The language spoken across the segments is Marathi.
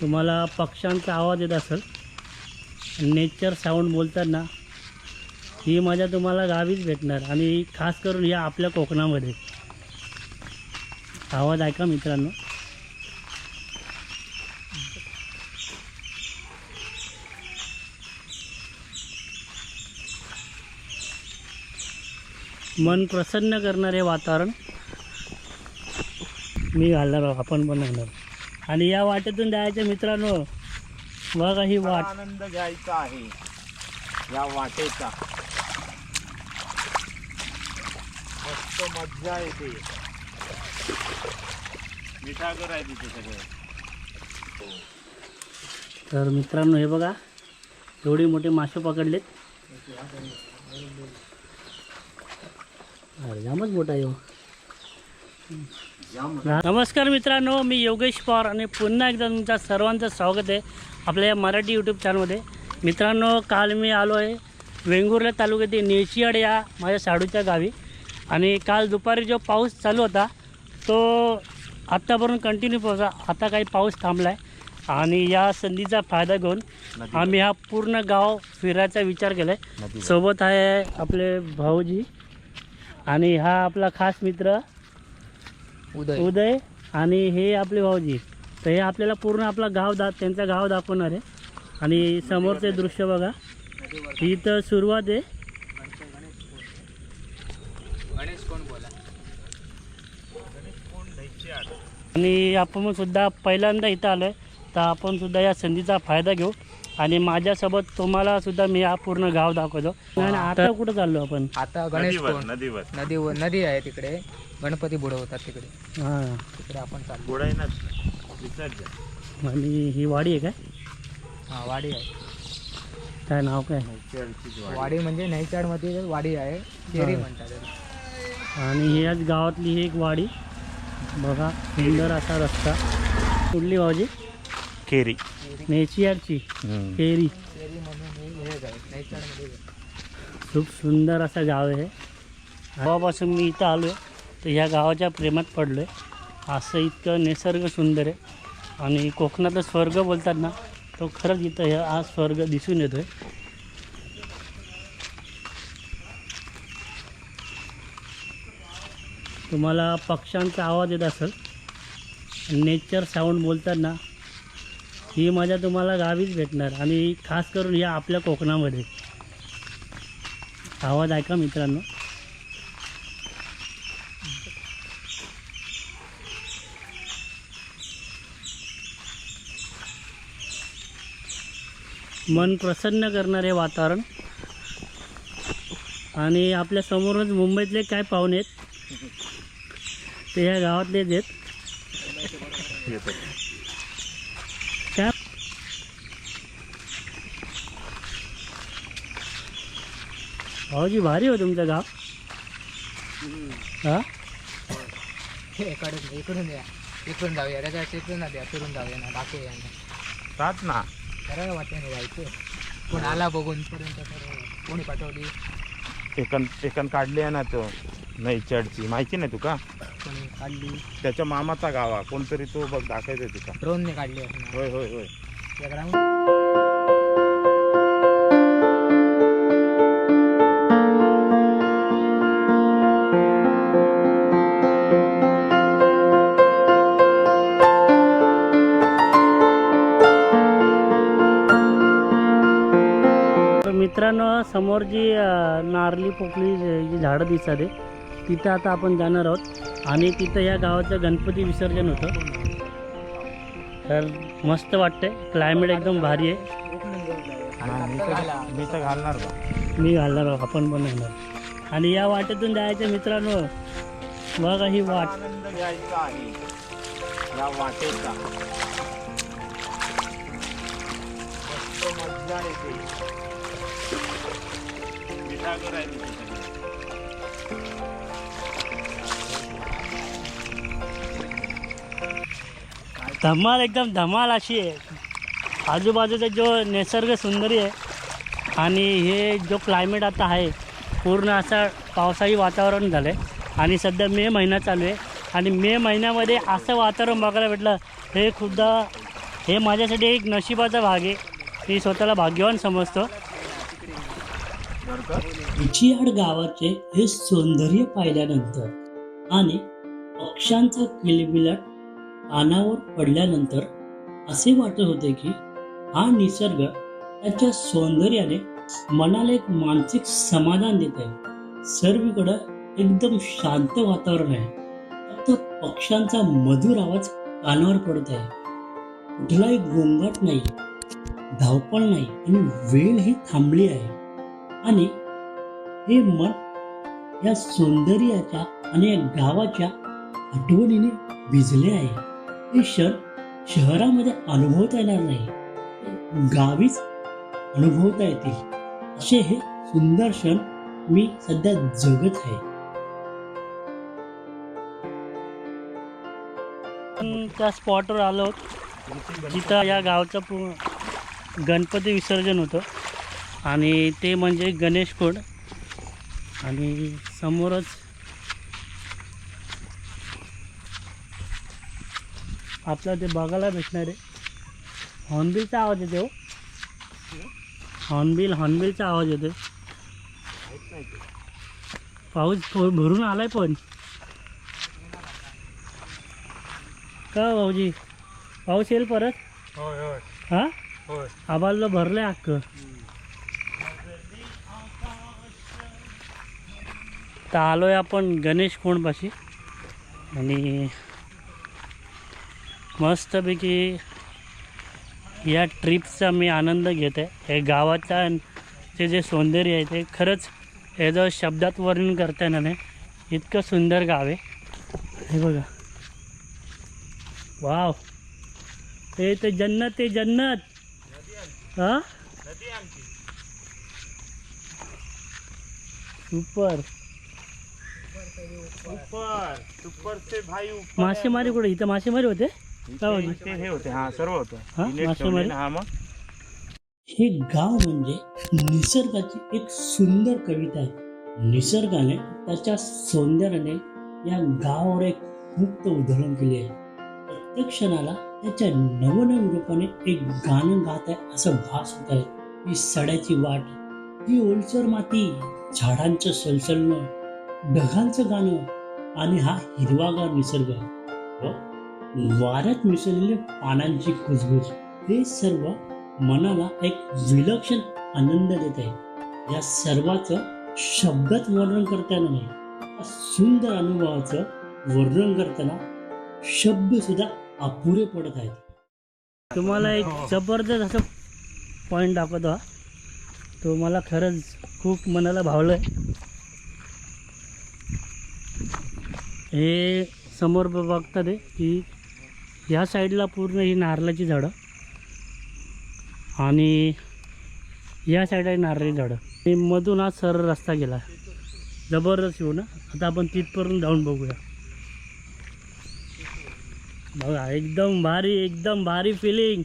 तुम्हाला पक्ष्यांचा आवाज येत असेल. नेचर साऊंड बोलताना ही मजा तुम्हाला गावीच भेटणार आणि खास करून या आपल्या कोकणामध्ये. आवाज ऐका मित्रांनो. मन प्रसन्न करणारे वातावरण मी घालणार आपण पण आणि या वाटेतून जायचं मित्रांनो बघा ही वाट. आनंद घ्यायचा आहे. या वाटेचा. मस्त मज्जा येते. मिठागर आहे तिथे सगळं. तर मित्रांनो हे बघा एवढे मोठे मासे पकडलेत. अरे जामच मोठा आहे हो. नमस्कार मित्रांनो मी योगेश पवार आणि पुन्हा एकदा तुमच्या सर्वांचं स्वागत आहे आपल्या या मराठी यूट्यूब चॅनलमध्ये मित्रांनो काल मी आलो आहे वेंगुर्ला तालुक्यातील निळशियाड या माझ्या साडूच्या गावी. आणि काल दुपारी जो पाऊस चालू होता तो आत्तापर्यंत कंटिन्यू पाऊस आहे. आता काही पाऊस थांबला आहे आणि या संधीचा फायदा घेऊन आम्ही हा पूर्ण गाव फिरायचा विचार केला आहे सोबत आहे आपले भाऊजी आणि हा आपला खास मित्र उदय. उदय आणि हे आपले भाऊजी. तर हे आपल्याला पूर्ण आपला गाव दा त्यांचं गाव दाखवणार आहे. आणि समोरचे दृश्य बघा. ही तर सुरुवात आहे. गणेश कोण बोला? आणि आपण सुद्धा पहिल्यांदा इथं आलो आहे तर आपण सुद्धा या संधीचा फायदा घेऊ. आणि माझ्यासोबत तुम्हाला सुद्धा मी हा पूर्ण गाव दाखवतो. आणि आता कुठं चाललो आपण? आता गणेश नदीवर कोण? नदीवर. नदीवर नदी आहे तिकडे. गणपती बुडवतात तिकडे. हां. तिकडे आपण चाललो. गोडाई ना विसर्जन. आणि ही वाडी आहे काय? हा वाडी आहे. काय नाव काय? चर्चीची वाडी. वाडी म्हणजे नैचाडमध्ये वाडी आहे. शेरी हा. म्हणतात त्याला. आणि ही याच गावातली ही एक वाडी. बघा सुंदर असा रस्ता. कुठली भाऊजी? केरी. नेचियारची हे मध्ये खूप सुंदर असं गाव आहे गावापासून मी इथं आलो आहे तर ह्या गावाच्या प्रेमात पडलो आहे असं इतकं निसर्ग सुंदर आहे. आणि कोकणातलं स्वर्ग बोलतात ना तो खरंच इथं हे हा स्वर्ग दिसून येतो आहे तुम्हाला पक्ष्यांचा आवाज येत असेल. नेचर साऊंड बोलताना ही मजा तुम्हाला गावीच भेटणार. आणि खास करून या आपल्या कोकणामध्ये. आवाज ऐका मित्रांनो. मन प्रसन्न करणारे वातावरण. आणि आपल्या समोरच मुंबईतले काय पाहुणे आहेत? ते ह्या गावातलेच आहेत. भाऊजी भारी हो तुमचं गाव. हा? इकडून इकडून या. इकडून जाऊया. त्याच्या इकडून द्या फिरून जाऊया ना. दाखवूया ना. राहत ना. करायला वाटते जायचं. कोण आला बघून पर्यंत तर कोणी पाठवली? एकन एकन काढली आहे ना तो नाही चढची. माहिती नाही तुका? कोणी काढली? त्याच्या मामाचा गावा कोणतरी तो बघ दाखवायचा तुका. ड्रोनने काढली असणार होय होय होय. या ग्राउंड समोर जी नारली पोकळी जी झाडं दिसतात आहे तिथं आता आपण जाणार आहोत. आणि तिथं या गावाचं गणपती विसर्जन होतं. तर मस्त वाटतंय. क्लायमेट एकदम भारी आहे. मी तर- घालणार मी घालणार आहोत. आपण पण घालणार आणि या वाटेतून जायचं मित्रांनो. बघा ही वाट. आनंद घ्यायचा आहे. या वाटेचा. मस्त मज्जा येते. मिठागर आहे धमाल एकदम धमाल अशी आहे. आजूबाजूचा जो निसर्ग सुंदरी आहे आणि हे जो क्लायमेट आता आहे पूर्ण असा पावसाळी वातावरण झालं आहे आणि सध्या मे महिना चालू आहे. आणि मे महिन्यामध्ये असं वातावरण बघायला भेटलं हे खुद्दा हे माझ्यासाठी एक नशिबाचा भाग आहे. मी स्वतःला भाग्यवान समजतो. चियाड गावाचे हे सौंदर्य पाहिल्यानंतर आणि पक्ष्यांचा किलबिलाट कानावर पडल्यानंतर असे वाटत होते की हा निसर्ग त्याच्या सौंदर्याने मनाला एक मानसिक समाधान देत आहे. सर्वीकडं एकदम शांत वातावरण आहे. फक्त पक्ष्यांचा मधुर आवाज कानावर पडत आहे. कुठलाही गोंगाट नाही धावपळ नाही आणि वेळ ही थांबली आहे. आणि हे मन या सौंदर्याच्या आणि या गावाच्या आठवणीने भिजले आहे. हे क्षण शहरामध्ये अनुभवता येणार नाही. गावीच अनुभवता येतील. असे हे सुंदर क्षण मी सध्या जगत आहे. त्या स्पॉटवर आलो. जिथं या गावचं पूर्ण गणपती विसर्जन होतं. आणि ते म्हणजे गणेश कोड. आणि समोरच आपला ते बघायला भेटणार आहे हॉर्नबिलचा आवाज येतो हॉर्नबिल हॉर्नबिलचा आवाज येतो पाऊस भरून आलाय पण. का भाऊजी? पाऊस येईल परत? हा? होय. आबालला भरलंय अख्ख. तर आलोय आपण गणेश कोणपाशी आणि मस्तपैकी या ट्रिपचा मी आनंद घेत आहे हे गावाचा ते जे सौंदर्य आहे ते खरंच याचं शब्दात वर्णन करता येणार नाही इतकं सुंदर गाव आहे. हे बघा. वाव. ते ते जन्नत ते जन्नत. हा? सुपर. सुपर भाई मासेमारी कुठे? इथं मासेमारी होते? हे होते हा सर्व होतं? इलेट मासेमारी? ठेवलेलं, मग. हे गाव म्हणजे निसर्गाची एक सुंदर कविता आहे. निसर्गाने त्याच्या सौंदर्याने या गावावर एक मुक्त उधळण केली आहे. प्रत्येक क्षणाला त्याच्या नवनवीन रूपाने एक गाणं गात आहे असं भास होत आहे. ही सड्याची वाट ही ओलसर माती झाडांचं सलसलणं ढगांचं गाणं आणि हा हिरवागार निसर्ग. व वाऱ्यात मिसळलेले पानांची कुजबूज हे सर्व मनाला एक विलक्षण आनंद देत आहे. या सर्वाचं शब्दात वर्णन करताना नाही या सुंदर अनुभवाचं वर्णन करताना शब्द सुद्धा अपुरे पडत आहेत. तुम्हाला एक जबरदस्त असं पॉईंट दाखवतो हा. तो मला खरंच खूप मनाला भावलं आहे हे समोर ब- बघता ते की ह्या साईडला पूर्ण ही नारळाची झाडं आणि या साईडला ही नारळी झाडं. आणि मधून हा सरळ रस्ता गेला. जबरदस्त येऊ ना. आता आपण तिथपर्यंत जाऊन बघूया. बघा एकदम भारी एकदम भारी फिलिंग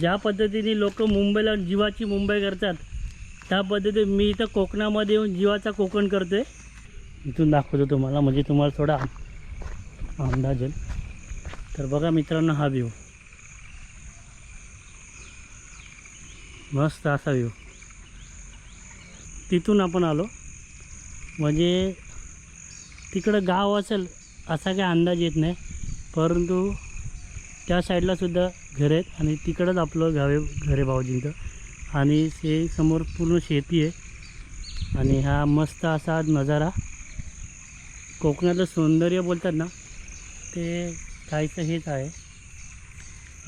ज्या पद्धतीने लोक मुंबईला जीवाची मुंबई करतात त्या पद्धतीने मी इथं कोकणामध्ये येऊन जीवाचा कोकण करतोय. इथून दाखवतो तुम्हाला म्हणजे तुम्हाला थोडा अंदाज येईल. तर बघा मित्रांनो हा व्ह्यू मस्त असा व्ह्यू तिथून आपण आलो. म्हणजे तिकडं गाव असेल असा काही अंदाज येत नाही. परंतु त्या साईडलासुद्धा घर आहेत आणि तिकडंच आपलं गाव घरे भाऊजींचं. आणि हे समोर पूर्ण शेती आहे. आणि हा मस्त असा नजारा. कोकणातलं सौंदर्य बोलतात ना ते खायचं हेच आहे.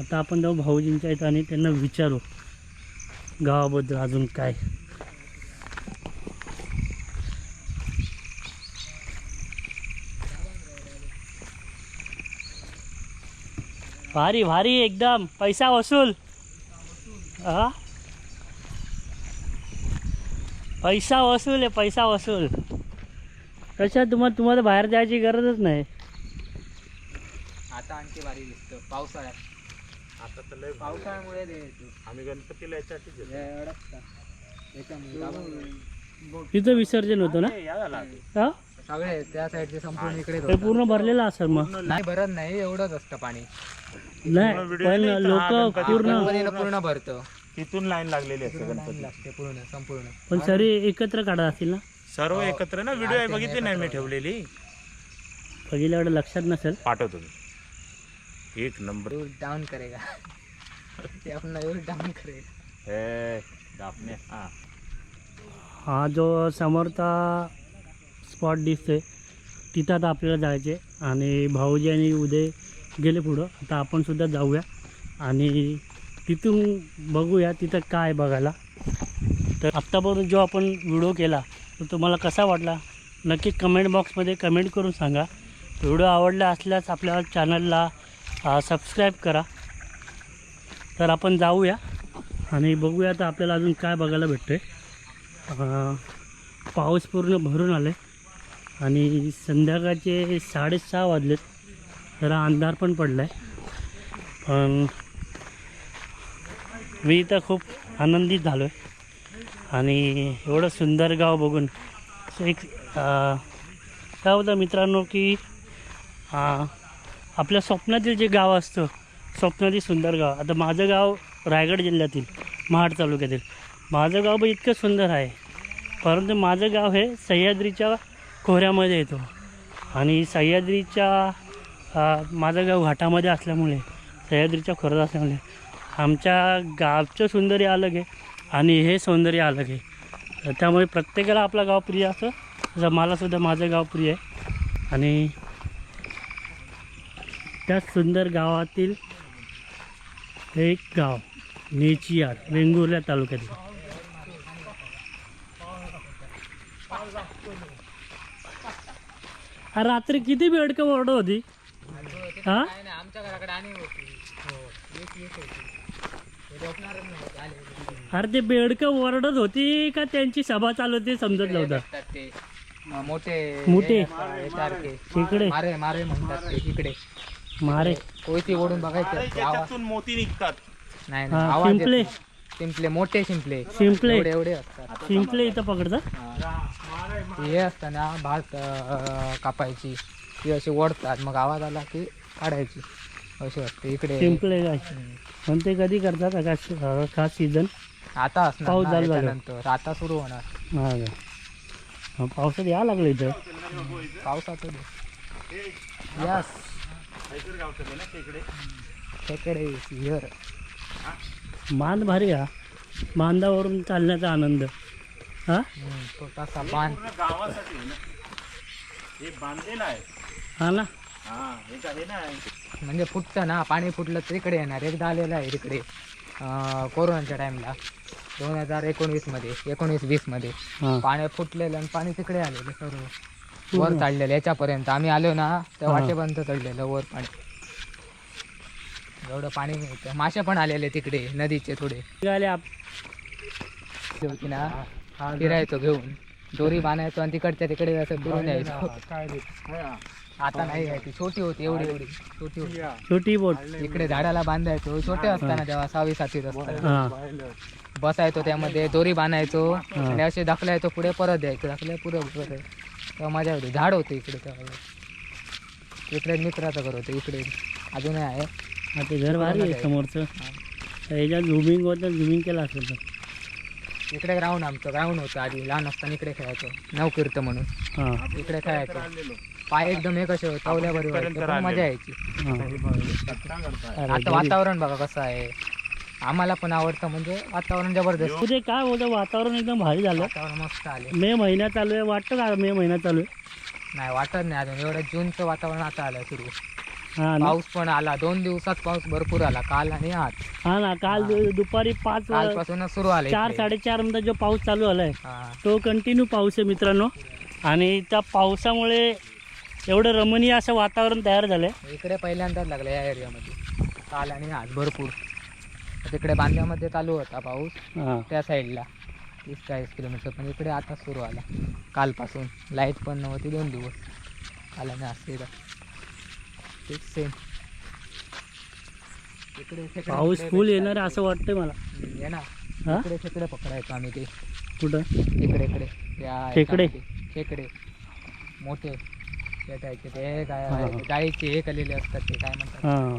आता आपण जाऊ भाऊजींच्या इथं आणि त्यांना विचारू गावाबद्दल अजून काय. भारी भारी एकदम. पैसा वसूल. हा? पैसा वसूल आहे पैसा वसूल. कशा तुम्हाला तुम्हाला बाहेर जायची गरजच नाही. आता आणखी भारी दिसतं. पावसाळ्यात. आता तर लय भारी. पावसाळ्यामुळे ते. येतो. आम्ही गणपतीला. हे अडकतं. त्याच्यामुळे. तिथं विसर्जन होतं ना. हा? सगळे त्या साईडचे संपूर्ण इकडे हे पूर्ण भरलेलं असेल मग. नाही भरत नाही. एवढंच असतं पाणी. नाही पण लोक पूर्ण गणपतीला पूर्ण भरतं. तिथून लाईन लागलेली असते गणपती लागते पूर्ण संपूर्ण. पण सरी एकत्र काढत असतील ना? सर्व एकत्र ना? व्हिडिओ बघितली नाही मी ठेवलेली. पहिल्याकडे लक्षात नसेल? पाठवतो मी. एक नंबर. डाऊन करेगा. ते आपण दूर डाऊन करेगा. हे दापणे. हा. हा जो समोरचा स्पॉट दिसतोय तिथं आता आपल्याला जायचे आणि भाऊजी आणि उदय गेले पुढं. आता आपण सुद्धा जाऊया. आणि तिथून बघूया तिथं काय बघायला. तर आत्तापर्यंत जो आपण व्हिडिओ केला तो तुम्हाला कसा वाटला? नक्की कमेंट बॉक्समध्ये कमेंट करून सांगा. व्हिडिओ आवडला असल्यास आपल्या चॅनलला सबस्क्राईब करा. तर आपण जाऊया आणि बघूया आता आपल्याला अजून काय बघायला भेटतं आहे पाऊस पूर्ण भरून आले आणि संध्याकाळचे साडेसहा वाजलेत. जरा अंधार पण पडला आहे पण मी इथं खूप आनंदित झालो आहे आणि एवढं सुंदर गाव बघून एक काय होतं मित्रांनो की आपल्या स्वप्नातील जे गाव असतं स्वप्नातील सुंदर गाव. आता माझं गाव रायगड जिल्ह्यातील महाड तालुक्यातील. माझं गाव पण इतकं सुंदर आहे. परंतु माझं गाव हे सह्याद्रीच्या खोऱ्यामध्ये येतो. आणि सह्याद्रीच्या माझं गाव घाटामध्ये असल्यामुळे सह्याद्रीच्या खोऱ्यात असल्यामुळे आमच्या गावचं सौंदर्य अलग आहे आणि हे सौंदर्य अलग आहे. त्यामुळे प्रत्येकाला आपला गाव प्रिय असं जसं मलासुद्धा माझं गाव प्रिय आहे. आणि त्या सुंदर गावातील हे एक गाव नेचियार वेंगुर्ल्या तालुक्यातील. रात्री किती बेडकं ओरड होती? हा? आमच्या घराकडे आणि होती. हो, अरे ते बेडकं ओरडत होती का त्यांची सभा चालू होती समजत नव्हतं? ते मोठे. मोठे. सारखे. इकडे. मारे मारे म्हणतात ते इकडे. मारे. कोयती ओढून बघायचे असते. आवाज. त्याच्यातून मोती निघतात. नाही हा, नाही आवाज येत शिंपले. नाही. शिंपले मोठे शिंपले. शिंपले. एवढे एवढे असतात. शिंपले इथं पकडतात हा. हे असताना भात अं, कापायची. ती अशी ओढतात. मग आवाज आला की काढायची. अशी असते इकडे शिंपले काय हम्म. पण ते कधी करतात आकाश खास सीझन आता असणार पाऊस ना चालू झाला. याच्यानंतर आता सुरू होणार. हा का? हा, पावसात या लागलं इथं. पावसाचं यस खेकडे विहर बांध भारी हा. बांधावरून चालण्याचा आनंद. हा? छोटासा बांध. हे बांधलेलं आहे हा ना हा हे हे म्हणजे फुटतं ना पाणी फुटलं तर इकडे येणार. एकदा आलेलं आहे इकडे. कोरोनाच्या टाइमला दोन हजार एकोणवीसमध्ये एकोणीस वीसमध्ये हा. पाणी फुटलेलं आणि पाणी तिकडे आलेलं सर्व. वर चढलेलं याच्यापर्यंत. आम्ही आलो ना त्या हा. वाटेपर्यंत चढलेलं वर पाणी. एवढं पाणी मिळतं. मासे पण आलेले तिकडे नदीचे थोडे. निघाले आप होती ना फिरायचो घेऊन. दोरी बांधायचो आणि तिकडच्या तिकडे असं फिरून यायचो. आता नाही आहे ती छोटी होती एवढी एवढी. छोटी होती. छोटी बोट. इकडे झाडाला बांधायचो. छोटे असताना तेव्हा सहावी सातवीत असताना. हा. बसायचो त्यामध्ये दोरी बांधायचो. आणि असे दाखलायचो पुढे परत द्यायचो दाखल्या पुढे परत तेव्हा मजा होती. झाड होते इकडे तेव्हा. इकडे मित्राचं घर होतं. इकडे अजूनही आहे. हा ते घर भारी आहे समोरचं. याच्यात झुमिंग होतं झुमिंग केलं असेल तर. इकडे ग्राउंड आमचं. ग्राउंड होतं आधी. लहान असताना इकडे खेळायचो. नवकीर्त म्हणून. हा. इकडे खेळायचो. पाय एकदम हे कसे होते तवल्या बरी व्हायचे पण मजा यायची. हा. आता वातावरण बघा कसं आहे. आम्हाला पण आवडतं म्हणजे वातावरण जबरदस्त. उद्या काय होतं वातावरण एकदम भारी झालं. वातावरण मस्त आले. मे महिना चालू आहे वाटतं का मे महिना चालू आहे? नाही वाटत नाही अजून. एवढं जूनचं वातावरण आता आलं सुरू. हा पाऊस पण आला. दोन दिवसात पाऊस भरपूर आला. काल आणि आज. हा ना. काल दु- दुपारी पाच कालपासूनच सुरू आले चार साडेचार नंतर जो पाऊस चालू झालाय हा. तो कंटिन्यू पाऊस आहे मित्रांनो. आणि त्या पावसामुळे एवढं रमणीय असं वातावरण तयार झालंय. इकडे पहिल्यांदाच लागलं या एरियामध्ये काल आणि आज भरपूर. तिकडे बांध्यामध्ये चालू होता पाऊस. हा. त्या साईडला तीस चाळीस किलोमीटर. पण इकडे आता सुरू आला. कालपासून. लाइट पण नव्हती दोन दिवस. काल आणि आज तिथं तेच सेम इकडे खेकडे पाऊस फुल. येणार आहे असं वाटतंय मला. हम्म, ये ना. हा? इकडे खेकडे पकडायचो आम्ही ते. कुठं? इकडे इकडे. या खेकडे? याच्यामध्ये. खेकडे. मोठे. पेटायचे ते काय हा. गाईचे हे केलेले असतात ते काय म्हणतात? हां.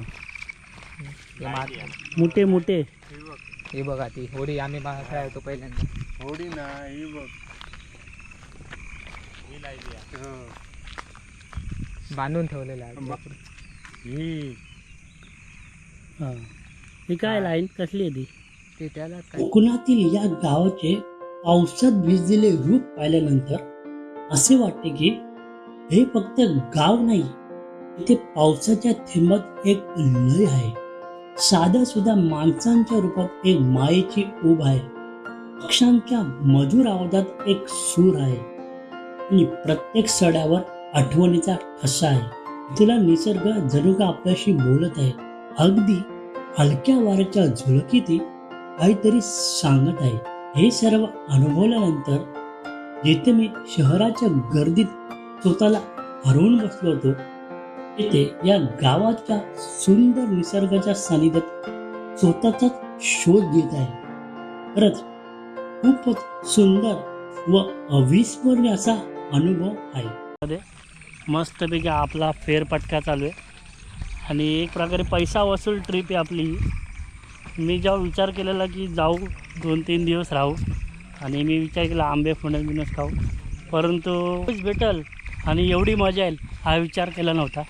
ते मोठे मोठे. हे बघा ती होडी आम्ही बा- खेळायचो पहिल्यांदा. होडी ना ही बघ. ही. बांधून ठेवलेलं आहे. ही. हां. ही काय लाईन? कसली आहे ती? ते त्याला काय? कोकणातील या गावाचे पावसात भिजलेले रूप पाहिल्यानंतर असे वाटते की हे फक्त गाव नाही इथे पावसाच्या थेंबात एक लय आहे. साध्या सुद्धा माणसांच्या रूपात एक मायेची ऊब आहे. पक्षांच्या मधुर आवाजात एक सूर आहे. आणि प्रत्येक सड्यावर आठवणीचा ठसा आहे. तिला निसर्ग जणू का आपल्याशी बोलत आहे. अगदी हलक्या वाऱ्याच्या झुळकीत काहीतरी सांगत आहे. हे सर्व अनुभवल्यानंतर जिथे मी शहराच्या गर्दीत स्वतःला हरवून बसलो होतो. तिथे या गावाच्या सुंदर निसर्गाच्या सानिध्यात स्वतःचाच शोध घेत आहे. खरंच खूपच सुंदर व अविस्मरणीय असा अनुभव आहे. मस्तपैकी आपला फेरपटका चालू आहे. आणि एक प्रकारे पैसा वसूल ट्रिप आहे आपली मी जेव्हा विचार केलेला की जाऊ दोन तीन दिवस राहू. आणि मी विचार केला आंबे फणस बिनस खाऊ. परंतु भेटल. आणि एवढी मजा येईल हा विचार केला नव्हता.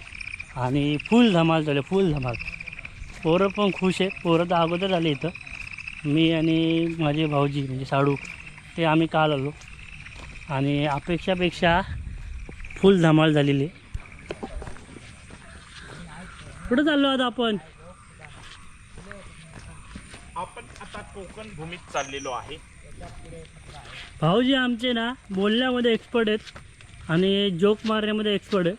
आणि फुल धमाल झाले फुल धमाल. पोरं पण खुश आहे पोरं तर अगोदर आले इथं. मी आणि माझे भाऊजी म्हणजे साडू ते आम्ही काल आलो. आणि अपेक्षापेक्षा फुल धमाल झालेली. कुठं चाललो आता आपण? आपण आता कोकण भूमीत चाललेलो आहे. भाऊजी आमचे ना बोलण्यामध्ये एक्सपर्ट आहेत. आणि जोक मारण्यामध्ये एक्सपर्ट आहे.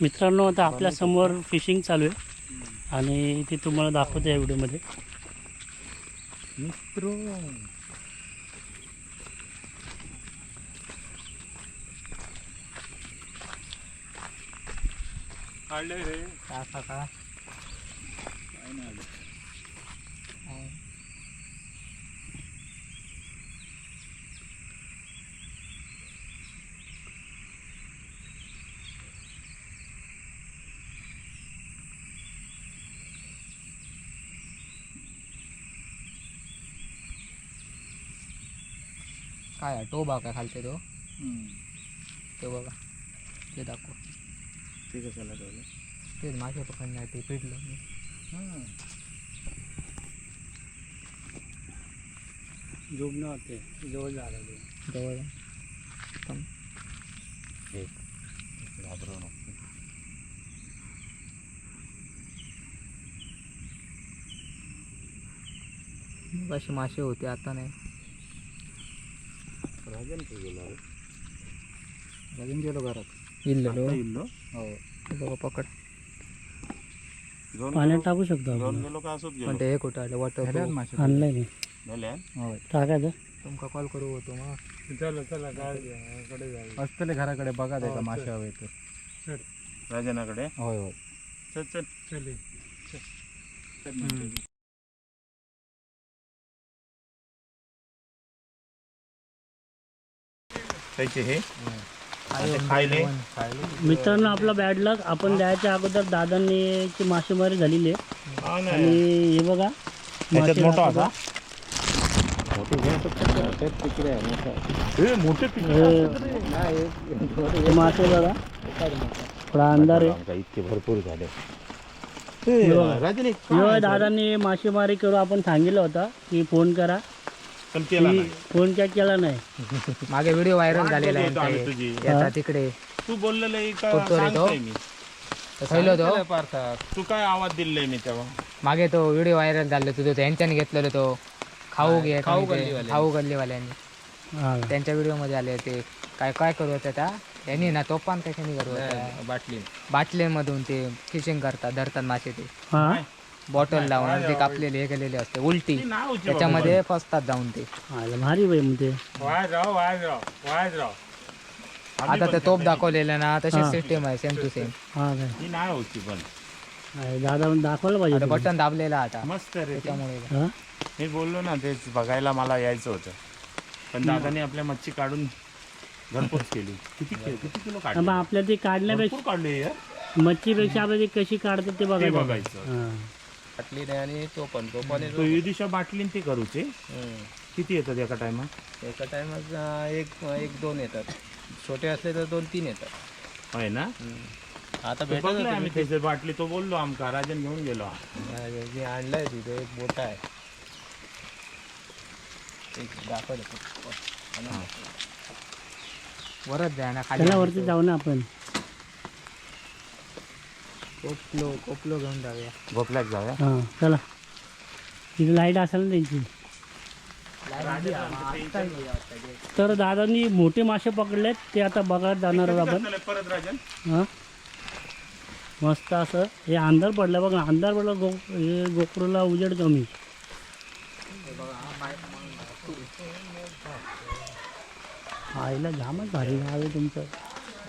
मित्रांनो आता आपल्यासमोर फिशिंग चालू आहे. आणि ते तुम्हाला दाखवते या व्हिडिओमध्ये मित्र काढले रे काका का काय? काय आहे? टोबा काय खालते तो ते बघा ते दाखव ते कशाला ठेवलं तेच मासे पकडण्यासाठी पिटलं. मी झोपणं होते. जवळ झालं जवळ. घाबरू नको. असे मासे होते आता नाही. राजन ते गेला रे? लगीन गेलो घरात. इल्लो इल्लो. हो. ते बघा पकड. पाण्यात टाकू शकतो गेलो का असंच पण ते हे कुठं आलं? वॉटर आणलंय मी. झाल्या टाकायचं तुमका कॉल करू होतो मग चला चला कडे असतले घराकडे बघा हो, मासे चल. हवे तर. राजनाकडे? होय होय. चल चल. चले त्याचे हे? आता खायले मित्रांनो आपला बॅड लक आपण द्यायच्या अगोदर दादांनी ची मासेमारी झालेली आहे. हा आणि हे बघा मासे मोठा. होता? हे हे मासे बघा. थोडा अंधार आहे. इतके भरपूर झाले. हे दादांनी मासेमारी करू आपण सांगितलं होतं की फोन करा. पण केला नाही. फोन काय केला नाही? मागे व्हिडिओ व्हायरल झालेला होतो आम्ही आहे. याचा तिकडे. तू बोललेलं आहे का? कुठं रे तो? सांगतोय मी. तर थैलो तो तू काय आवाज दिलाय मी तेव्हा? मागे तो व्हिडिओ व्हायरल झाला तुझं तो यांच्याने घेतलेलं तो खाऊ घे खाऊ खाऊ गल्लीवाल्यांनी. हा. त्यांच्या व्हिडिओमध्ये आले होते. काय काय करू होत्या त्या यांनी ना तोफान कशाने करू होत्या बाटली. बाटलीमधून ते फिशिंग करतात धरतात मासे ते. हा? बॉटल लावून ते कापलेले हे केलेले असते. उलटी. त्याच्यामध्ये फसतात जाऊन ते. आलं भारी बाई राव आता ते तोप दाखवलेलं ना तशी हा. सिस्टीम आहे सेम टू सेम हा काय? ही नाही होती पण. आहे, दादा म्हणून दाखवायला पाहिजे आता. बटन दाबलेला आता. मस्त रे ते. त्यामुळे हा? मी बोललो ना तेच बघायला मला यायचं होतं. पण दादाने आपल्या मच्छी काढून घरपोच केली. किती किलो किती किलो मग काढली आपल्या ते काढण्यापेक्षा भरपूर काढले यार. मच्छीपेक्षा आपल्याला ती कशी काढतात ते ते बघायचं. बघायचं. हा. बाटली नाही आणि तो पण तो पण तो युदिशा बाटलीन ते करूचे. किती येतात एका टायमात एका टायमात एक एक दोन येतात. छोटे असले तर दोन तीन येतात. होय ना? आता बघलाय आम्ही त्याची बाटली तो बोललो आमका राजन घेऊन गेलो. आणलाय तिथे एक मोठा आहे. एक दाखवलं वरच जाय ना खाली चला वरती जाऊ ना आपण. कोपलो कोपलो घेऊन जाऊया. जाऊया? हा चला. तिथे लाइट असेल ना त्यांची. तर दादांनी मोठे मासे पकडलेत ते आता बघायला जाणार आहोत आपण. परत राजन? हा? मस्त असं. हे अंधार पडलं बघ ना अंधार पडला गो हे गोपुरला उजेड कमी. आईला जामच भारी आहे तुमचं.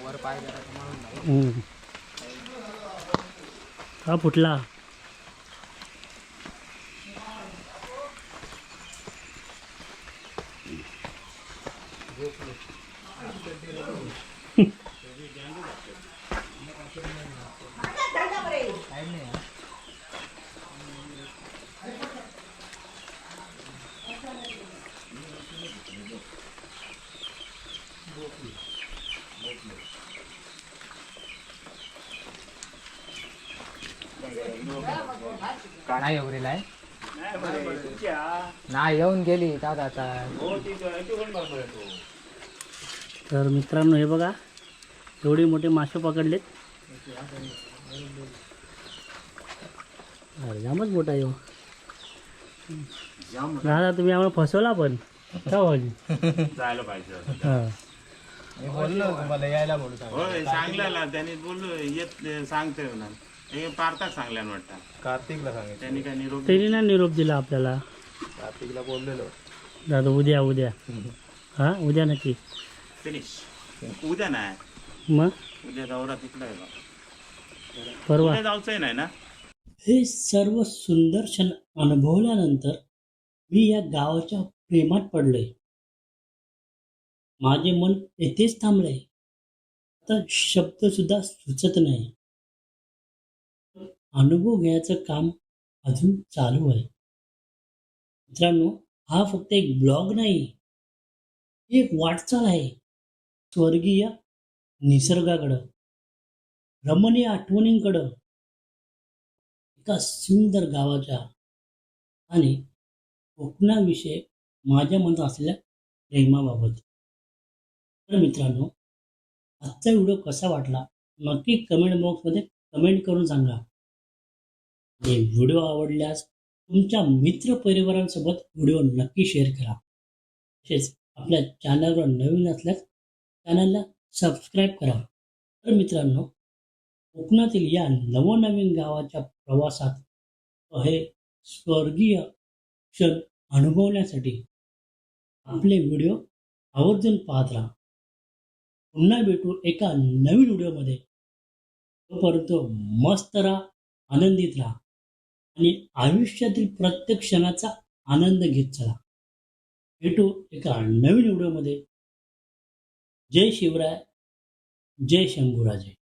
वर पाय जरा मारून जाऊ. हम्म. हा फुटला नाही एवढीला आहे नाही येऊन तर मित्रांनो हे बघा एवढे मोठे मासे पकडलेत. अरे जामच मोठा हो. दादा तुम्ही आम्हाला फसवला पण. का भाजी जायला पाहिजे हा. बोललो तुम्हाला यायला बोलू त्यांनी बोललो येत सांगते हे सांगल्यान वाटतं. कार्तिकला सांगितलं. त्यांनी काय निरोप त्यांनी ना निरोप दिला आपल्याला. कार्तिकला बोललेलो. दादा उद्या उद्या. हा उद्या नक्की. फिनिश उद्या नाही. मग? उद्या तिकडे. परवा. नाही ना? हे सर्व सुंदर क्षण अनुभवल्यानंतर मी या गावाच्या प्रेमात पडलोय. माझे मन येथेच थांबलंय. आता शब्द सुद्धा सुचत नाही. अनुभव घ्यायचं काम अजून चालू आहे. मित्रांनो हा फक्त एक ब्लॉग नाही ही एक वाटचाल आहे. स्वर्गीय निसर्गाकडं रमणीय आठवणींकडं एका सुंदर गावाच्या आणि कोकणाविषयी माझ्या मनात असलेल्या प्रेमाबाबत. तर मित्रांनो आजचा व्हिडिओ कसा वाटला नक्की कमेंट बॉक्समध्ये कमेंट करून सांगा. आणि व्हिडिओ आवडल्यास तुमच्या मित्र परिवारांसोबत व्हिडिओ नक्की शेअर करा. तसेच आपल्या चॅनलवर नवीन असल्यास चॅनलला सबस्क्राईब करा. तर मित्रांनो कोकणातील या नवनवीन गावाच्या प्रवासात हे स्वर्गीय क्षण अनुभवण्यासाठी आपले व्हिडिओ आवर्जून पाहत राहा. पुन्हा भेटू एका नवीन व्हिडिओमध्ये. तोपर्यंत मस्त राहा आनंदित राहा. आणि आयुष्यातील प्रत्येक क्षणाचा आनंद घेत चला. भेटू एका नवीन व्हिडिओमध्ये. जय शिवराय जय शंभूराजे.